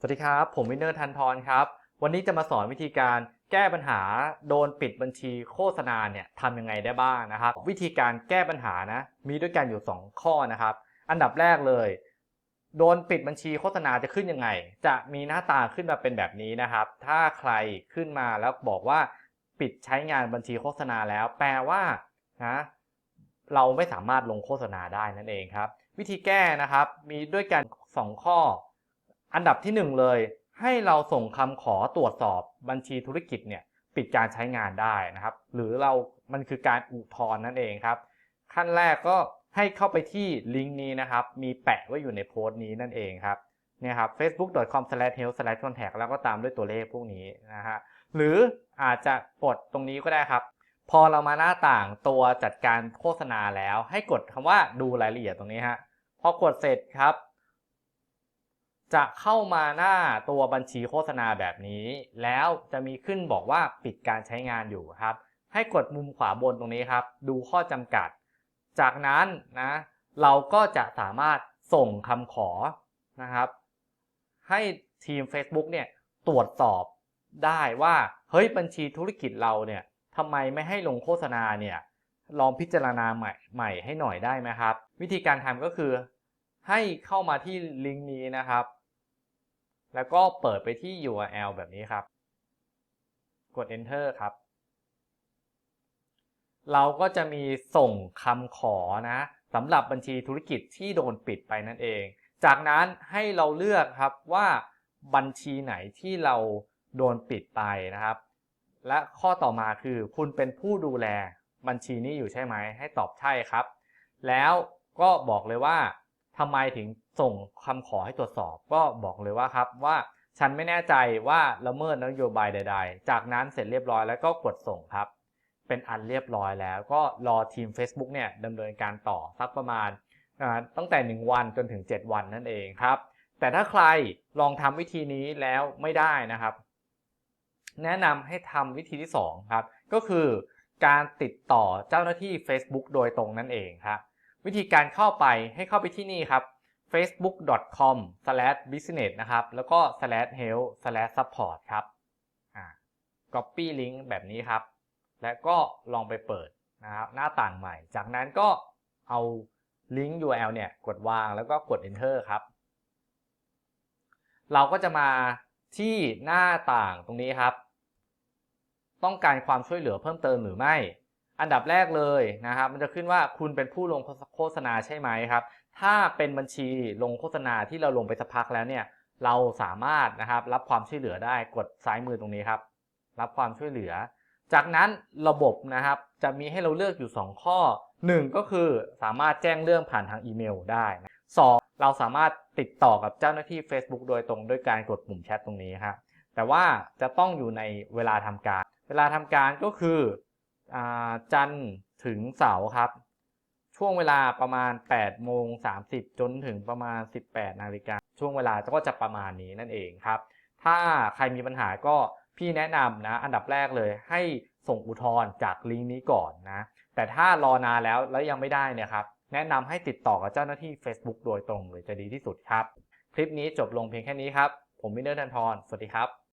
สวัสดีครับ ผมวินเนอร์ทันทรครับ วันนี้จะมาสอนวิธีการแก้ปัญหาโดนปิดบัญชีโฆษณาเนี่ยทำยังไงได้บ้างนะครับ วิธีการแก้ปัญหานะมีด้วยกันอยู่ 2 ข้อนะครับ อันดับแรกเลย โดนปิดบัญชีโฆษณาจะขึ้นยังไง จะมีหน้าตาขึ้นมาเป็นแบบนี้นะครับ ถ้าใครขึ้นมาแล้วบอกว่าปิดใช้งานบัญชีโฆษณาแล้ว แปลว่านะเราไม่สามารถลงโฆษณาได้นั่นเองครับ วิธีแก้นะครับมีด้วยกัน 2 ข้อ อันดับที่ 1 เลย ให้เราส่งคำขอตรวจสอบบัญชีธุรกิจเนี่ยปิดการใช้งานได้นะครับ หรือเรามันคือการอุทธรณ์นั่นเองครับ ขั้นแรกก็ให้เข้าไปที่ลิงก์นี้นะครับ มีแปะไว้อยู่ในโพสต์นี้นั่นเองครับเนี่ยครับ facebook.com/health/contact แล้วก็ตามด้วยตัวเลขพวกนี้นะฮะหรืออาจจะกดตรงนี้ก็ได้ครับ พอเรามาหน้าต่างตัวจัดการโฆษณาแล้ว ให้กดคำว่าดูรายละเอียดตรงนี้ฮะพอกดเสร็จครับ จะเข้ามาหน้าตัวบัญชีโฆษณาแบบนี้ แล้วจะมีขึ้นบอกว่าปิดการใช้งานอยู่ครับ ให้กดมุมขวาบนตรงนี้ครับ ดูข้อจำกัด จากนั้นนะเราก็จะสามารถส่งคำขอนะครับ ให้ทีม Facebook เนี่ยตรวจสอบได้ว่าเฮ้ยบัญชีธุรกิจเราเนี่ยทำไมไม่ให้ลงโฆษณาเนี่ยลองพิจารณาใหม่ใหม่ให้หน่อยได้ไหมครับ วิธีการทำก็คือให้เข้ามาที่ลิงก์นี้นะครับ แล้วก็เปิดไปที่ URL แบบนี้ครับ กด enter ครับ เราก็จะมีส่งคำขอนะสำหรับบัญชีธุรกิจที่โดนปิดไปนั่นเอง จากนั้นให้เราเลือกครับว่าบัญชีไหนที่เราโดนปิดไปนะครับ และข้อต่อมาคือคุณเป็นผู้ดูแลบัญชีนี้อยู่ใช่ไหม ให้ตอบใช่ครับ แล้วก็บอกเลยว่า ทำไมถึงส่งคำขอให้ตรวจสอบ ก็บอกเลยว่าครับว่าฉันไม่แน่ใจว่าละเมิดนโยบายใด ๆ จากนั้นเสร็จเรียบร้อยแล้วก็กดส่งครับ เป็นอันเรียบร้อยแล้ว ก็รอทีม Facebook เนี่ยดำเนินการต่อสักประมาณตั้งแต่ 1 วันจนถึง 7 วันนั่นเองครับ แต่ถ้าใครลองทำวิธีนี้แล้วไม่ได้นะครับ แนะนำให้ทำวิธีที่ 2 ครับ ก็คือการติดต่อเจ้าหน้าที่ Facebook โดยตรงนั่นเองครับ วิธีการเข้าไปให้เข้าไปที่นี่ครับ facebook.com/business นะครับ แล้วก็ /health/support ครับอ่า copy link แบบนี้ครับ และก็ลองไปเปิดนะครับหน้าต่างใหม่ จากนั้นก็เอาลิงก์ URL เนี่ยกดวางแล้วก็กด enter ครับ เราก็จะมาที่หน้าต่างตรงนี้ครับ ต้องการความช่วยเหลือเพิ่มเติมหรือไม่ อันดับแรกเลยนะครับ มันจะขึ้นว่าคุณเป็นผู้ลงโฆษณาใช่ไหมครับ ถ้าเป็นบัญชีลงโฆษณาที่เราลงไปสักพักแล้วเนี่ย เราสามารถนะครับรับความช่วยเหลือได้กดซ้ายมือตรงนี้ครับ รับความช่วยเหลือ จากนั้นระบบนะครับจะมีให้เราเลือกอยู่ 2 ข้อ 1 ก็คือสามารถแจ้งเรื่องผ่านทางอีเมลได้นะสเราสามารถติดต่อกับเจ้าหน้าที่ Facebook โดยตรงด้วยการกดปุ่มแชทตรงนี้ครับแต่ว่าจะต้องอยู่ในเวลาทำการ เวลาทำการก็คือ จันทร์ถึงเสาร์ครับ ช่วงเวลาประมาณ8โมง30 จนถึงประมาณ 18นาฬิกาช่วงเวลาก็จะประมาณนี้นั่นเองครับ ถ้าใครมีปัญหาก็พี่แนะนำนะ อันดับแรกเลยให้ส่งอุทธรณ์จากลิงก์นี้ก่อนนะ แต่ถ้ารอนานแล้วแล้วยังไม่ได้เนี่ยครับ แนะนำให้ติดต่อกับเจ้าหน้าที่ Facebook โดยตรงเลยจะดีที่สุดครับ คลิปนี้จบลงเพียงแค่นี้ครับ ผมวินเนอร์ทันทรสวัสดีครับ